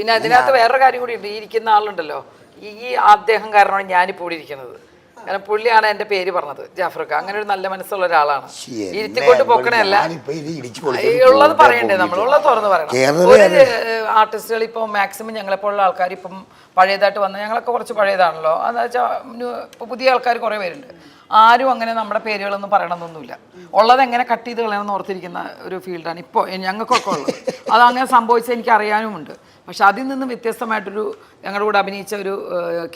പിന്നെ അതിനകത്ത് വേറൊരു കാര്യം കൂടി ഉണ്ട്. ഈ ഇരിക്കുന്ന ആളുണ്ടല്ലോ. ഈ അദ്ദേഹം കാരണമാണ് ഞാനിപ്പോൾ ഇവിടെ ഇരിക്കുന്നത്. കാരണം പുള്ളിയാണ് എന്റെ പേര് പറഞ്ഞത് ജാഫർക്ക്. അങ്ങനെ ഒരു നല്ല മനസ്സുള്ള ഒരാളാണ്. ഇരുത്തിക്കൊണ്ട് പൊക്കണല്ല ഉള്ളത് പറയണ്ടേ നമ്മൾ ഉള്ളത് തുറന്ന് പറയണം. ഒരു ആർട്ടിസ്റ്റുകൾ ഇപ്പോൾ മാക്സിമം ഞങ്ങളെപ്പോലുള്ള ആൾക്കാർ ഇപ്പം പഴയതായിട്ട് വന്ന ഞങ്ങളൊക്കെ കുറച്ച് പഴയതാണല്ലോ. എന്താ വെച്ചാൽ ഇപ്പോൾ പുതിയ ആൾക്കാർ കുറേ പേരുണ്ട്. ആരും അങ്ങനെ നമ്മുടെ പേരുകളൊന്നും പറയണമെന്നൊന്നുമില്ല ഉള്ളത് എങ്ങനെ കട്ട് ചെയ്ത് കളയണമെന്ന് ഓർത്തിരിക്കുന്ന ഒരു ഫീൽഡാണ് ഇപ്പോൾ ഞങ്ങൾക്കൊക്കെ ഉള്ളത്. അതങ്ങനെ സംഭവിച്ചത് എനിക്ക് അറിയാനുമുണ്ട് പക്ഷെ അതിൽ നിന്നും വ്യത്യസ്തമായിട്ടൊരു ഞങ്ങളുടെ കൂടെ അഭിനയിച്ച ഒരു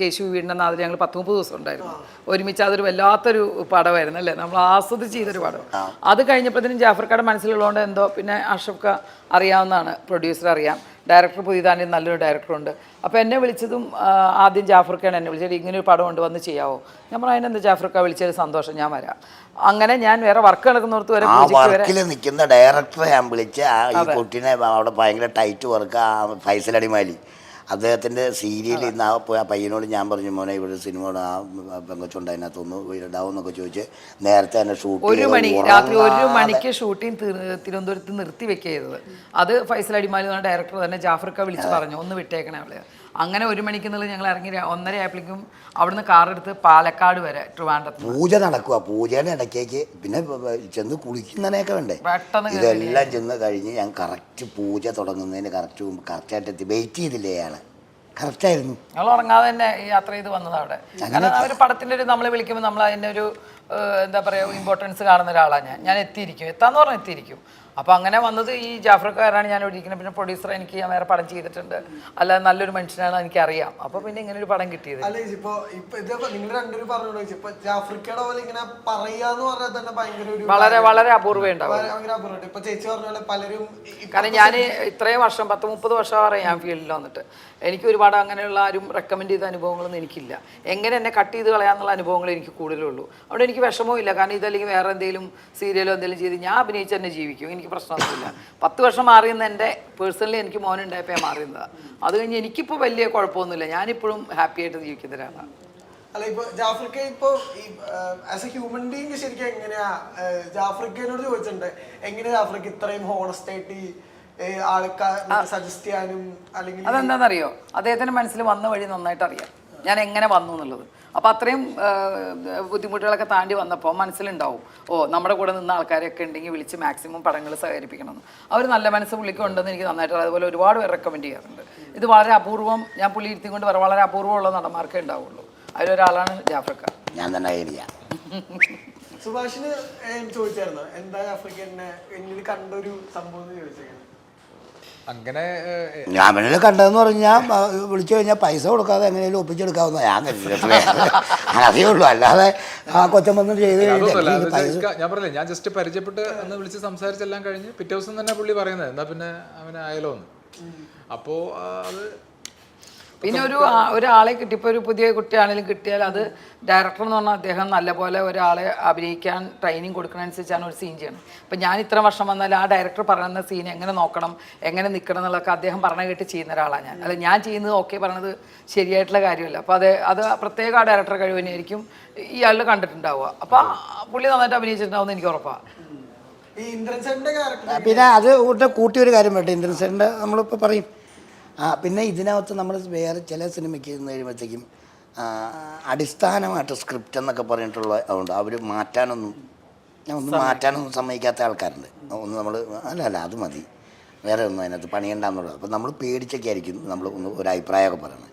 കേശു വീടിന്റെ നാതിൽ ഞങ്ങൾ പത്ത് മുപ്പത് ദിവസം ഉണ്ടായിരുന്നു. ഒരുമിച്ച് അതൊരു വല്ലാത്തൊരു പടമായിരുന്നു അല്ലേ? നമ്മൾ ആസ്വദിച്ച് ചെയ്തൊരു പടം. അത് കഴിഞ്ഞപ്പോഴത്തേനും ജാഫർക്കാട് മനസ്സിലുള്ളതുകൊണ്ട് എന്തോ പിന്നെ അഷഫ്ക അറിയാവുന്നതാണ് പ്രൊഡ്യൂസർ അറിയാം. ഡയറക്ടർ പുതിയതാണെങ്കിൽ നല്ലൊരു ഡയറക്ടറുണ്ട്. അപ്പോൾ എന്നെ വിളിച്ചതും ആദ്യം ജാഫർക്കാണ് എന്നെ വിളിച്ചത്. ഇങ്ങനെ ഒരു പടം ഉണ്ട് വന്ന് ചെയ്യാവോ? ഞാൻ പറഞ്ഞു അതിനെന്താ ജാഫർക്ക വിളിച്ചത്? സന്തോഷം ഞാൻ വരാം. അങ്ങനെ ഞാൻ വേറെ വർക്ക് നടക്കുന്നിടത്ത് വരെ വർക്കിൽ നിൽക്കുന്ന ഡയറക്ടറെ ഞാൻ വിളിച്ച് ആ ഈ കുട്ടീനെ അവിടെ ഭയങ്കര ടൈറ്റ് വർക്ക് ആ ഫൈസൽ അടിമാലി. അദ്ദേഹത്തിന്റെ സീരിയൽ ഇന്ന് ആ പ- ആ പയ്യനോട് ഞാൻ പറഞ്ഞു മോനെ ഇവിടെ സിനിമ ആ പെങ്കൊച്ചുണ്ട് അതിനകത്തൊന്ന് ഇടാവും എന്നൊക്കെ ചോദിച്ച് നേരത്തെ തന്നെ ഷൂട്ട് ഒരു മണി രാത്രി ഒരു മണിക്ക് ഷൂട്ടിംഗ് തിരുവനന്തപുരത്ത് നിർത്തി വെക്കുക ചെയ്തത് അത് ഫൈസൽ അടിമാലി എന്ന ഡയറക്ടർ തന്നെ ജാഫർക്ക വിളിച്ച് പറഞ്ഞു ഒന്ന് വിട്ടേക്കണേ അവളെ. അങ്ങനെ ഒരു മണിക്ക് എന്നുള്ളത് ഞങ്ങൾ ഇറങ്ങി ഒന്നര ആയപ്പോഴേക്കും അവിടുന്ന് കാറെടുത്ത് പാലക്കാട് വരെ ട്രിവാൻഡ്രത്ത് പൂജ നടക്കുക പൂജയുടെ ഇടയ്ക്കേക്ക് പിന്നെ ചെന്ന് കുളിക്കുന്നതിനൊക്കെ വേണ്ടേ? പെട്ടെന്ന് ഇതെല്ലാം ചെന്ന് കഴിഞ്ഞ് ഞാൻ കറക്റ്റ് പൂജ തുടങ്ങുന്നതിന് കറക്റ്റ് കറക്റ്റായിട്ട് എത്തി വെയിറ്റ് ചെയ്തില്ലേ അയാൾ കറക്റ്റായിരുന്നു ഞങ്ങൾ ഉറങ്ങാതെ തന്നെ യാത്ര ചെയ്ത് വന്നത് അവിടെ. കാരണം ഒരു പടത്തിന്റെ ഒരു നമ്മളെ വിളിക്കുമ്പോൾ നമ്മൾ അതിന്റെ ഒരു എന്താ പറയുക ഇമ്പോർട്ടൻസ് കാണുന്ന ഒരാളാണ് ഞാൻ. ഞാൻ എത്തിയിരിക്കും. എത്താന്ന് പറഞ്ഞാൽ എത്തിയിരിക്കും. അപ്പോൾ അങ്ങനെ വന്നത് ഈ ജാഫർക്കാരാണ് ഞാൻ ഒഴിക്കുന്നത് പിന്നെ പ്രൊഡ്യൂസർ എനിക്ക് ഞാൻ വേറെ പടം ചെയ്തിട്ടുണ്ട്. അല്ല നല്ലൊരു മനുഷ്യനാണ് എനിക്ക് അറിയാം അപ്പോൾ പിന്നെ ഇങ്ങനെ ഒരു പടം കിട്ടിയത്. അല്ല ഇപ്പോ നിങ്ങൾ രണ്ടുപേരും പറഞ്ഞു ചേച്ചി. ഇപ്പൊ ജാഫ്രിക്കയുടെ പോലെ ഇങ്ങനെ പറയാന്ന് പറഞ്ഞാൽ തന്നെ ഭയങ്കര ഒരു വളരെ വളരെ അപൂർവം ഉണ്ടാവും. ഇപ്പൊ ചേച്ചി പറഞ്ഞ പോലെ പലരും കാരണം ഞാൻ ഇത്രയും വർഷം പത്ത് മുപ്പത് വർഷമാറേ ഞാൻ ഫീൽഡിൽ വന്നിട്ട്. എനിക്ക് ഒരുപാട് അങ്ങനെയുള്ള ആരും റെക്കമെൻഡ് ചെയ്ത അനുഭവങ്ങളൊന്നും എനിക്കില്ല. എങ്ങനെ എന്നെ കട്ട് ചെയ്ത് കളയാന്നുള്ള അനുഭവങ്ങൾ എനിക്ക് കൂടുതലുള്ളൂ അവിടെ എനിക്ക് വിഷമവും ഇല്ല. കാരണം ഇതല്ലെങ്കിൽ വേറെ എന്തെങ്കിലും സീരിയലോ എന്തെങ്കിലും ചെയ്ത് ഞാൻ അഭിനയിച്ച് തന്നെ ജീവിക്കും. എനിക്ക് പ്രശ്നമൊന്നുമില്ല. പത്ത് വർഷം മാറിയെന്ന് എന്റെ പേഴ്സണലി എനിക്ക് മോനുണ്ടായപ്പോൾ ഉണ്ടായപ്പോൾ മാറിയതാണ് അത് കഴിഞ്ഞ് എനിക്കിപ്പോൾ വലിയ കുഴപ്പമൊന്നുമില്ല. ഞാനിപ്പോഴും ഹാപ്പി ആയിട്ട് ജീവിക്കുന്ന ഒരാളാണ് അല്ല ഇപ്പൊ ജാഫ്രിക്ക ഇപ്പൊ ആസ് എ ഹ്യൂമൻ ബീങ് ശരിക്കും എങ്ങനെയാ ജാഫ്രിക്കനോട് ചോദിച്ചിട്ടുണ്ട്. എങ്ങനെയാ ജാഫ്രിക്ക ഇത്രയും ഹോണസ്റ്റ് ആയിട്ട് ഈ ആൾക്കാർ സജസ്റ്റ് ചെയ്യാനും അല്ലെങ്കിൽ അതെന്താണെന്നറിയോ അദ്ദേഹത്തിന്റെ മനസ്സിൽ വന്ന വഴി നന്നായിട്ട് അറിയാം ഞാൻ എങ്ങനെ വന്നു എന്നുള്ളത്. അപ്പോൾ അത്രയും ബുദ്ധിമുട്ടുകളൊക്കെ താണ്ടി വന്നപ്പോൾ മനസ്സിലുണ്ടാവും ഓ നമ്മുടെ കൂടെ നിന്ന ആൾക്കാരൊക്കെ ഉണ്ടെങ്കിൽ വിളിച്ച് മാക്സിമം പടങ്ങൾ സഹകരിപ്പിക്കണം അവർ നല്ല മനസ്സ് പുള്ളിക്കുണ്ടെന്ന് എനിക്ക് നന്നായിട്ട് അറിയാം. അതുപോലെ ഒരുപാട് പേർ റെക്കമെൻഡ് ചെയ്യാറുണ്ട്. ഇത് വളരെ അപൂർവം ഞാൻ പുള്ളി ഇരുത്തിക്കൊണ്ട് പറ വളരെ അപൂർവമുള്ള നടന്മാർക്കേ ഉണ്ടാവുള്ളൂ. അതിലൊരാളാണ് ജാഫ്രിക്ക. ഞാൻ തന്നെ ഐഡിയ. സുഭാഷിന് ചോദിച്ചായിരുന്നു എന്താ ജാഫ്രിക്ക എന്നെ എന്നിൽ കണ്ടൊരു സംഭവം ചോദിച്ചേക്കുന്നത് അങ്ങനെ ഞാൻ പിന്നെ കണ്ടതെന്ന് പറഞ്ഞാൽ വിളിച്ചു കഴിഞ്ഞാൽ പൈസ കൊടുക്കാതെ എങ്ങനെയും ഒപ്പിച്ചെടുക്കാവുന്ന ഞാൻ. അതേ ഉള്ളൂ. അല്ലാതെ ആ കൊച്ചം വന്നിട്ട് ചെയ്ത് ഞാൻ പറഞ്ഞില്ലേ ഞാൻ ജസ്റ്റ് പരിചയപ്പെട്ട് അന്ന് വിളിച്ച് സംസാരിച്ചെല്ലാം കഴിഞ്ഞ് പിറ്റേ ദിവസം തന്നെ പുള്ളി പറയുന്നത് എന്നാ പിന്നെ അവനെ അയലോന്ന്? അപ്പോൾ അപ്പോ അത് പിന്നെ ഒരു ആ- ഒരാളെ കിട്ടി ഇപ്പോൾ ഒരു പുതിയ കുട്ടിയാണെങ്കിലും കിട്ടിയാൽ അത് ഡയറക്ടർ എന്ന് പറഞ്ഞാൽ അദ്ദേഹം നല്ലപോലെ ഒരാളെ അഭിനയിക്കാൻ ട്രെയിനിങ് കൊടുക്കുന്നതനുസരിച്ചാണ് ഒരു സീൻ ചെയ്യണം അപ്പം ഞാൻ ഇത്ര വർഷം വന്നാൽ ആ ഡയറക്ടർ പറയുന്ന സീൻ എങ്ങനെ നോക്കണം എങ്ങനെ നിൽക്കണം എന്നുള്ളതൊക്കെ അദ്ദേഹം പറഞ്ഞു കേട്ട് ചെയ്യുന്ന ഒരാളാണ് ഞാൻ. അല്ല ഞാൻ ചെയ്യുന്നത് ഓക്കെ പറഞ്ഞത് ശരിയായിട്ടുള്ള കാര്യമല്ല. അപ്പോൾ അത് അത് പ്രത്യേക ആ ഡയറക്ടർ കഴിവ് തന്നെയായിരിക്കും ഇയാളിൽ കണ്ടിട്ടുണ്ടാവുക അപ്പോൾ പുള്ളി നന്നായിട്ട് അഭിനയിച്ചിട്ടുണ്ടാവുമെന്ന് എനിക്ക് ഉറപ്പാണ് ഈ ഇന്ദ്രൻസന്റെ ക്യാരക്ടർ പിന്നെ അത് കൂട്ടി ഒരു കാര്യം വേണ്ട ഇൻട്രൻസിന്റെ നമ്മളിപ്പോൾ പറയും ആ പിന്നെ ഇതിനകത്ത് നമ്മൾ വേറെ ചില സിനിമയ്ക്ക് കഴിയുമ്പോഴത്തേക്കും അടിസ്ഥാനമായിട്ട് സ്ക്രിപ്റ്റ് എന്നൊക്കെ പറഞ്ഞിട്ടുള്ള അതുകൊണ്ട് അവർ മാറ്റാനൊന്നും ഞാൻ ഒന്നും മാറ്റാനൊന്നും സമ്മതിക്കാത്ത ആൾക്കാരുണ്ട്. ഒന്ന് നമ്മൾ അല്ല അല്ല അത് മതി. വേറെ ഒന്നും അതിനകത്ത് പണിയണ്ടെന്നുള്ളത് അപ്പോൾ നമ്മൾ പേടിച്ചൊക്കെ ആയിരിക്കും നമ്മൾ ഒന്ന് ഒരു അഭിപ്രായമൊക്കെ പറയുന്നത്.